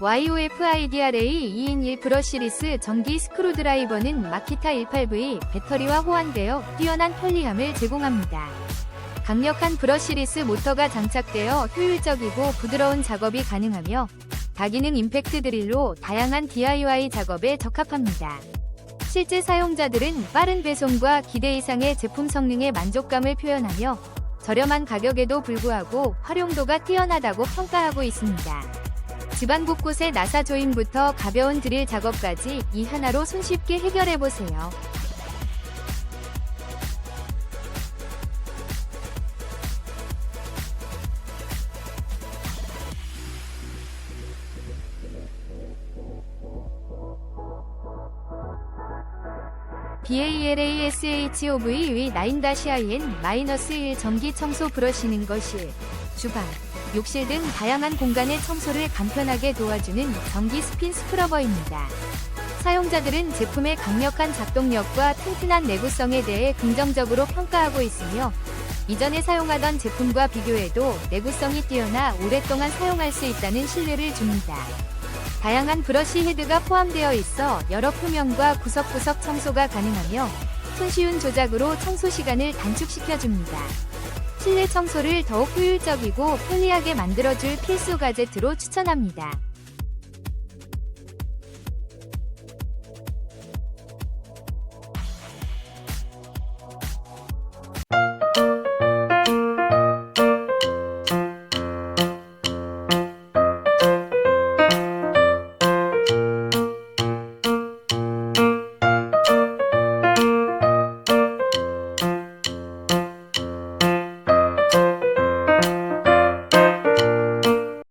YOF-IDRA 2인 1 브러 시리스 전기 스크루드라이버는 마키타 18V 배터리와 호환되어 뛰어난 편리함을 제공합니다. 강력한 브러 시리스 모터가 장착되어 효율적이고 부드러운 작업이 가능하며 다기능 임팩트 드릴로 다양한 DIY 작업에 적합합니다. 실제 사용자들은 빠른 배송과 기대 이상의 제품 성능에 만족감을 표현하며 저렴한 가격에도 불구하고 활용도가 뛰어나다고 평가하고 있습니다. 집안 곳곳의 나사 조임부터 가벼운 드릴 작업까지 이 하나로 손쉽게 해결해보세요. BALASHOV 9-IN-1 전기 청소 브러쉬는 것이 주방, 욕실 등 다양한 공간의 청소를 간편하게 도와주는 전기 스핀 스크러버입니다. 사용자들은 제품의 강력한 작동력과 튼튼한 내구성에 대해 긍정적으로 평가하고 있으며 이전에 사용하던 제품과 비교해도 내구성이 뛰어나 오랫동안 사용할 수 있다는 신뢰를 줍니다. 다양한 브러쉬 헤드가 포함되어 있어 여러 표면과 구석구석 청소가 가능하며 손쉬운 조작으로 청소 시간을 단축시켜줍니다. 실내 청소를 더욱 효율적이고 편리하게 만들어줄 필수 가제트로 추천합니다.